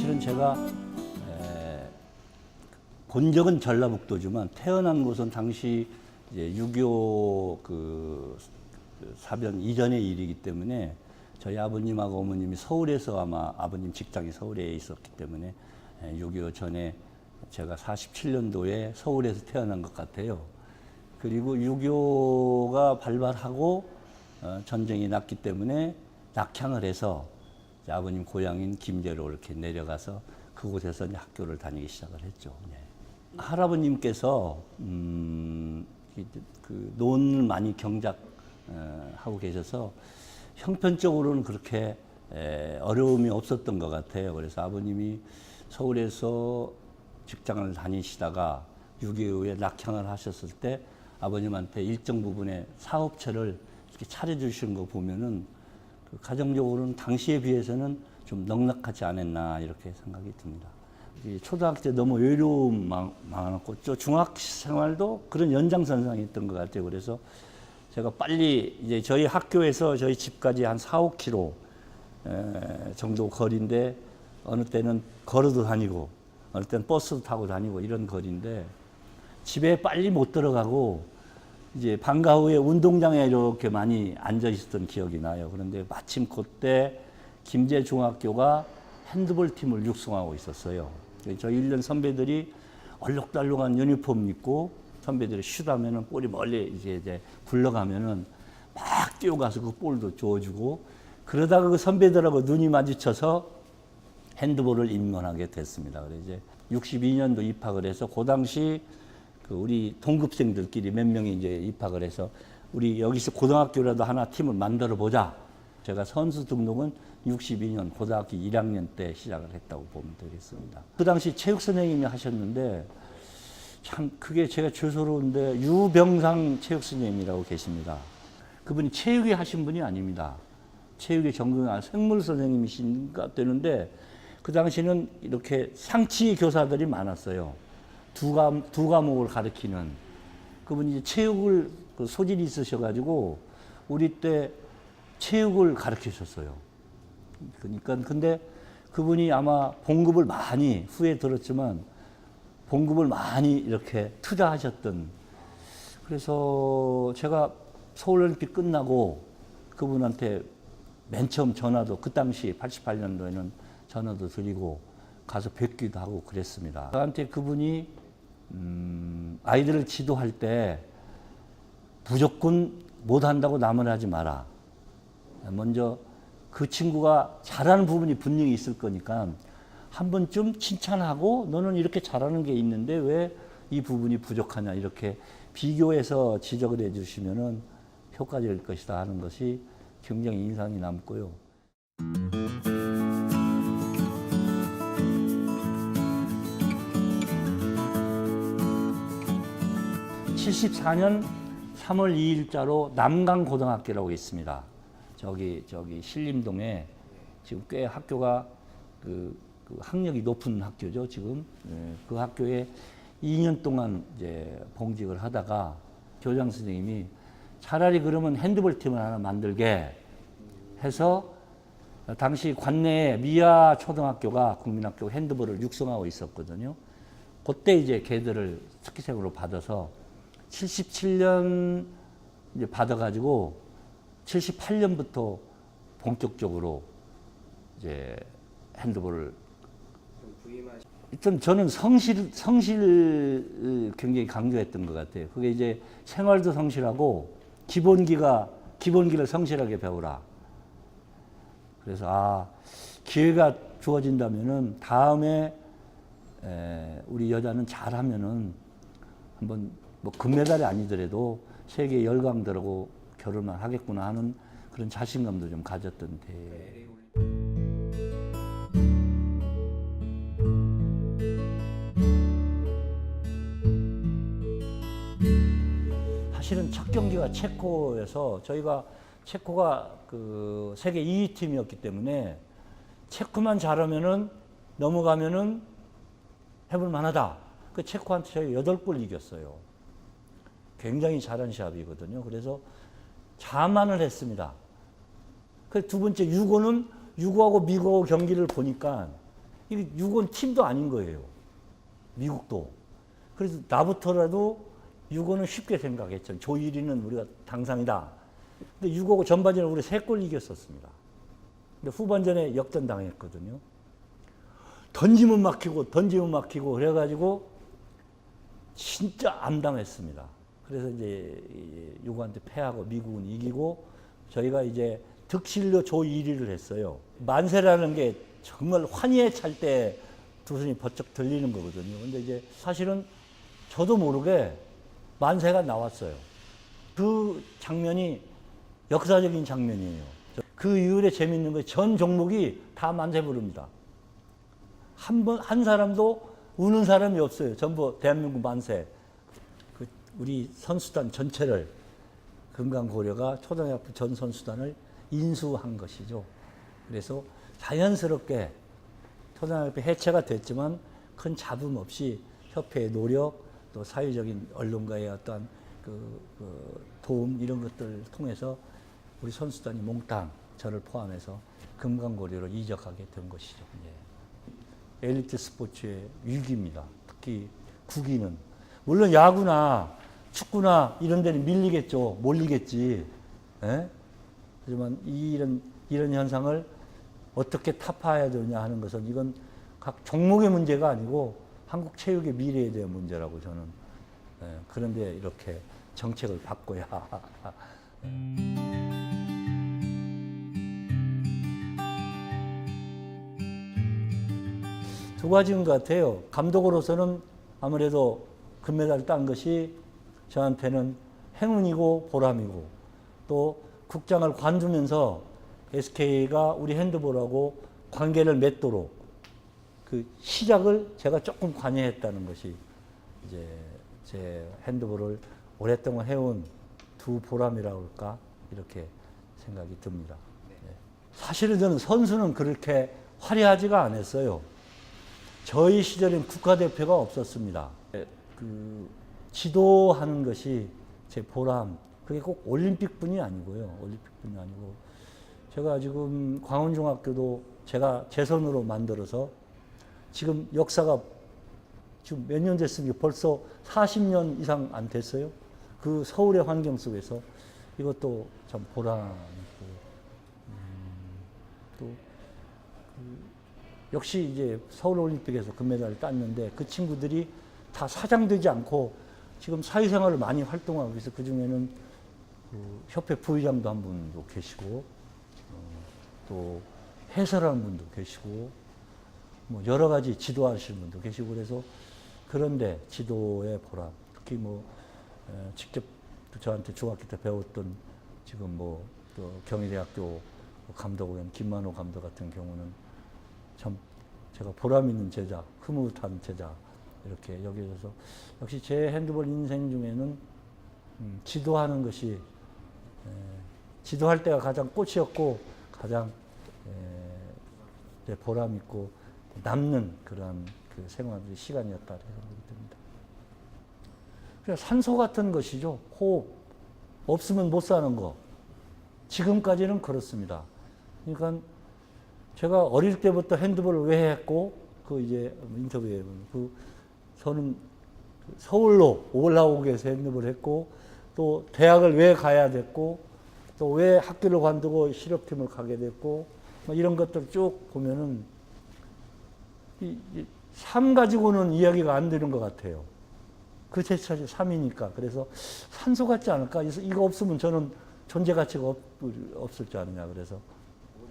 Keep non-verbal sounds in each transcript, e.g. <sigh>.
제가 에, 본 적은 전라북도지만 태어난 곳은 당시 이제 6.25 그, 그 사변 이전의 일이기 때문에 저희 아버님하고 어머님이 서울에서 아마 아버님 직장이 서울에 있었기 때문에 6.25 전에 제가 47년도에 서울에서 태어난 것 같아요. 그리고 6.25가 발발하고 어, 전쟁이 났기 때문에 낙향을 해서 아버님 고향인 김제로 이렇게 내려가서 그곳에서 학교를 다니기 시작을 했죠. 예. 할아버님께서 음, 이- 그 논을 많이 경작하고 계셔서 형편적으로는 그렇게 에, 어려움이 없었던 것 같아요. 그래서 아버님이 서울에서 직장을 다니시다가 6.25에 낙향을 하셨을 때 아버님한테 일정 부분의 사업체를 이렇게 차려주시는 거 보면은 그 가정적으로는 당시에 비해서는 좀 넉넉하지 않았나 이렇게 생각이 듭니다. 이 초등학교 때 너무 많- 많았고 또 중학 생활도 그런 연장선상에 있던 것 같아요. 그래서 제가 빨리 이제 저희 학교에서 저희 집까지 한 4, 5km 에, 정도 거리인데 어느 때는 걸어도 다니고 어느 때는 버스도 타고 다니고 이런 거리인데 집에 빨리 못 들어가고 이제 방과 후에 운동장에 이렇게 많이 앉아 있었던 기억이 나요. 그런데 마침 그때 김제 중학교가 핸드볼 팀을 육성하고 있었어요. 저희 1년 선배들이 얼룩달룩한 유니폼 입고 선배들이 슛하면은 볼이 멀리 이제 이제 굴러가면은 막 뛰어가서 그 볼도 줘주고 그러다가 그 선배들하고 눈이 마주쳐서 핸드볼을 입문하게 됐습니다. 그래서 이제 62년도 입학을 해서 그 당시 그 우리 동급생들끼리 몇 명이 이제 입학을 해서 우리 여기서 고등학교라도 하나 팀을 만들어 보자. 제가 선수 등록은 62년 고등학교 1학년 때 시작을 했다고 보면 되겠습니다. 그 당시 체육 선생님이 하셨는데 참 그게 제가 죄송스러운데 유병상 체육 선생님이라고 계십니다. 그분이 체육에 하신 분이 아닙니다. 체육의 전공 아 생물 선생님이신가 되는데 그 당시는 이렇게 상치 교사들이 많았어요. 두, 과, 두 과목을 가르치는 그분이 이제 체육을 그 소질이 있으셔가지고 우리 때 체육을 가르치셨어요. 그러니까 근데 그분이 아마 봉급을 많이 후에 들었지만 봉급을 많이 이렇게 투자하셨던 그래서 제가 서울올림픽 끝나고 그분한테 맨 처음 전화도 그 당시 88년도에는 전화도 드리고 가서 뵙기도 하고 그랬습니다. 저한테 그분이 음, 아이들을 지도할 때 무조건 못한다고 남을 하지 마라. 먼저 그 친구가 잘하는 부분이 분명히 있을 거니까 한 번쯤 칭찬하고 너는 이렇게 잘하는 게 있는데 왜 이 부분이 부족하냐 이렇게 비교해서 지적을 해주시면은 효과적일 것이다 하는 것이 굉장히 인상이 남고요. 74년 3월 2일자로 남강고등학교라고 있습니다. 저기 저기 신림동에 지금 꽤 학교가 그, 그 학력이 높은 학교죠. 지금 예, 그 학교에 2년 동안 이제 봉직을 하다가 교장 선생님이 차라리 그러면 핸드볼 팀을 하나 만들게 해서 당시 관내에 미아 초등학교가 국민학교 핸드볼을 육성하고 있었거든요. 그때 이제 걔들을 특기생으로 받아서 77년 이제 받아가지고 78년부터 본격적으로 이제 핸드볼을 좀 저는 성실 성실을 굉장히 강조했던 것 같아요. 그게 이제 생활도 성실하고 기본기가 기본기를 성실하게 배우라. 그래서 아 기회가 주어진다면은 다음에 에, 우리 여자는 잘하면은 한번 뭐 금메달이 아니더라도 세계 열강들하고 결혼을 하겠구나 하는 그런 자신감도 좀 가졌던 때. 사실은 첫 경기가 체코에서 저희가 체코가 그 세계 2위 팀이었기 때문에 체코만 잘하면은 넘어가면은 해볼 만하다. 그 체코한테 저희 8골 이겼어요. 굉장히 잘한 시합이거든요. 그래서 자만을 했습니다. 그 두 번째 유고는 유고하고 미국하고 경기를 보니까 이게 유건 팀도 아닌 거예요. 미국도. 그래서 나부터라도 유고는 쉽게 생각했죠. 조1위는 우리가 당상이다. 근데 유고 전반전에 우리 세 골 이겼었습니다. 근데 후반전에 역전 당했거든요. 던지면 막히고 던지면 막히고 그래가지고 진짜 암담했습니다. 그래서 이제 이 유고한테 패하고 미국은 이기고 저희가 이제 득실로 조 1위를 했어요. 만세라는 게 정말 환희에 찰 때 두 손이 번쩍 들리는 거거든요. 근데 이제 사실은 저도 모르게 만세가 나왔어요. 그 장면이 역사적인 장면이에요. 그 이후에 재밌는 거 전 종목이 다 만세 부릅니다. 한 번, 한 사람도 우는 사람이 없어요. 전부 대한민국 만세. 그 우리 선수단 전체를 금강고려가 초등학교 전 선수단을 인수한 것이죠. 그래서 자연스럽게 초등학교 해체가 됐지만 큰 잡음 없이 협회의 노력 또 사회적인 언론가의 어떤 그, 그 도움 이런 것들을 통해서 우리 선수단이 몽땅 저를 포함해서 금강고려로 이적하게 된 것이죠. 예. 엘리트 스포츠의 위기입니다. 특히 국위는 물론 야구나 축구나 이런 데는 밀리겠죠. 몰리겠지. 예? 하지만 이런 이런 현상을 어떻게 타파해야 되느냐 하는 것은 이건 각 종목의 문제가 아니고 한국 체육의 미래에 대한 문제라고 저는 예, 그런데 이렇게 정책을 바꿔야 <laughs> 두 가지인 것 같아요. 감독으로서는 아무래도 금메달 딴 것이 저한테는 행운이고 보람이고 또 국장을 관두면서 SK가 우리 핸드볼하고 관계를 맺도록 그 시작을 제가 조금 관여했다는 것이 이제 제 핸드볼을 오랫동안 해온 두 보람이라고 할까 이렇게 생각이 듭니다. 네. 사실은 저는 선수는 그렇게 화려하지가 않았어요. 저희 시절엔 국가대표가 없었습니다. 그 지도하는 것이 제 보람. 그게 꼭 올림픽뿐이 아니고요. 올림픽뿐이 아니고 제가 지금 광운중학교도 제가 제 손으로 만들어서 지금 역사가 지금 몇 년 됐습니까? 벌써 40년 이상 안 됐어요. 그 서울의 환경 속에서 이것도 참 보람 있고 음, 또 그 역시 이제 서울 올림픽에서 금메달을 땄는데 그 친구들이 다 사장되지 않고 지금 사회생활을 많이 활동하고 있어 그 중에는 그 협회 부의장도 한 분도 계시고 어, 또 해설하는 분도 계시고 뭐 여러 가지 지도하시는 분도 계시고 그래서 그런데 지도의 보람 특히 뭐 에, 직접 저한테 중학교 때 배웠던 지금 뭐 또 경희대학교 감독원 김만호 감독 같은 경우는 참 제가 보람 있는 제자, 흐뭇한 제자 이렇게 여겨져서 역시 제 핸드볼 인생 중에는 음, 지도하는 것이 에, 지도할 때가 가장 꽃이었고 가장 에, 보람 있고 남는 그러한 그 생활의 시간이었다 생각이 듭니다. 그냥 산소 같은 것이죠. 호흡 없으면 못 사는 거. 지금까지는 그렇습니다. 그러니까 제가 어릴 때부터 핸드볼을 왜 했고 그 이제 인터뷰에 그 저는 서울로 올라오게 해서 핸드볼 했고 또 대학을 왜 가야 됐고 또 왜 학교를 관두고 실업팀을 가게 됐고 뭐 이런 것들 쭉 보면은 이, 이, 삶 가지고는 이야기가 안 되는 것 같아요. 그 제 차지 삶이니까. 그래서 산소 같지 않을까? 그래서 이거 없으면 저는 존재 가치가 없, 없을 줄 아느냐. 그래서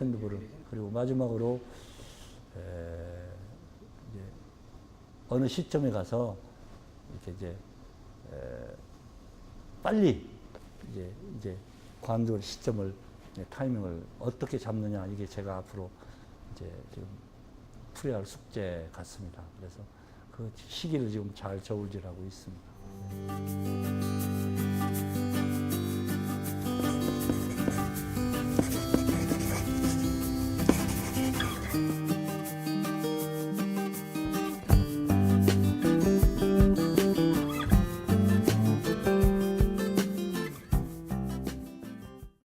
핸드볼을. 그리고 마지막으로, 에, 어느 시점에 가서 이렇게 이제, 에, 빨리 이제, 이제 관둘 시점을, 타이밍을 어떻게 잡느냐. 이게 제가 앞으로 이제 지금 풀어야 할 숙제 같습니다. 그래서 그 시기를 지금 잘 저울질하고 있습니다.